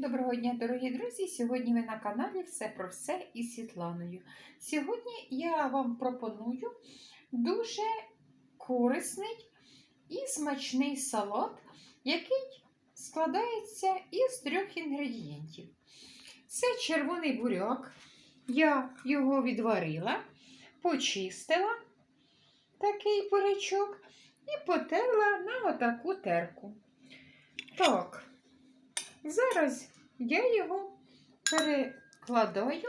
Доброго дня, дорогі друзі! Сьогодні ви на каналі Все про все із Світланою. Сьогодні я вам пропоную дуже корисний і смачний салат, який складається із трьох інгредієнтів. Це червоний буряк. Я його відварила, почистила такий бурячок і потерла на отаку терку. Так. Зараз я його перекладаю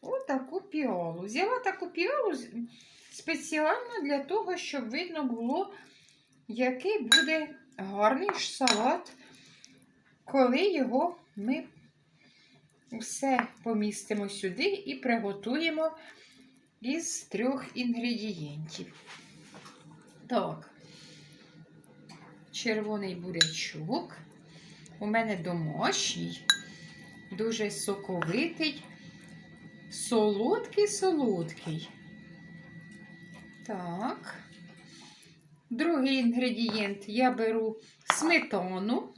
у таку піалу. Взяла таку піалу спеціально для того, щоб видно було, який буде гарний салат, коли його ми все помістимо сюди і приготуємо із трьох інгредієнтів. Так, червоний бурячок. У мене домашній, дуже соковитий, солодкий-солодкий. Так. Другий інгредієнт я беру сметану.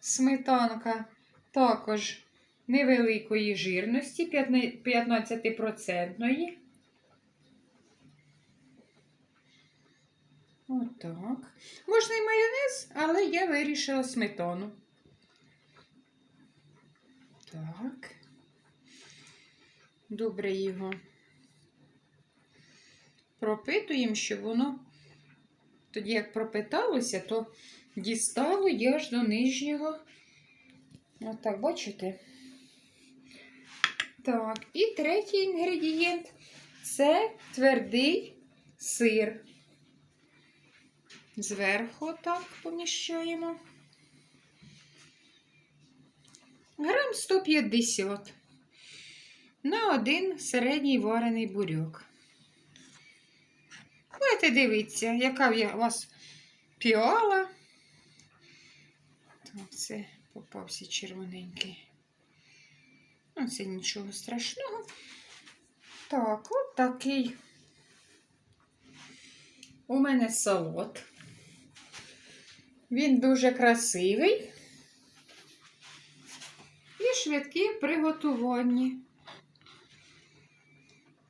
Сметанка також невеликої жирності, 15%. Отак. Можна і майонез, але я вирішила сметану. Так. Добре його пропитуємо, щоб воно тоді, як пропиталося, то дістало я аж до нижнього. Отак, бачите? Так, і третій інгредієнт це твердий сир. Зверху так поміщаємо. Грам 150 на один середній варений буряк. Будете дивитися, яка у вас піала. Так, це попався червоненький. Ну, це нічого страшного. Так, от такий у мене салат. Він дуже красивий і швидкий приготуванні.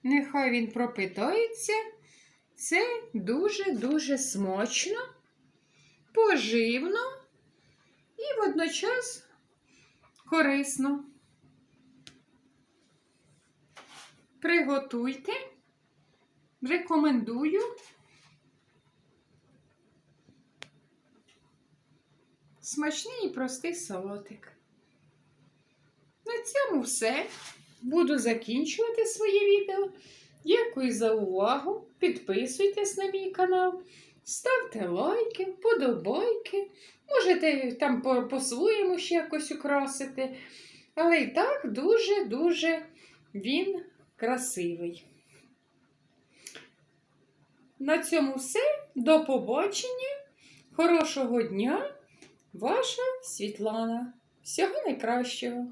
Нехай він пропитається. Це дуже-дуже смачно, поживно і водночас корисно. Приготуйте, рекомендую. Смачний і простий салатик. На цьому все. Буду закінчувати своє відео. Дякую за увагу. Підписуйтесь на мій канал, ставте лайки, подобайки. Можете там по- по-своєму ще якось украсити. Але і так дуже-дуже він красивий. На цьому все. До побачення. Хорошого дня! Ваша Світлана. Всього найкращого!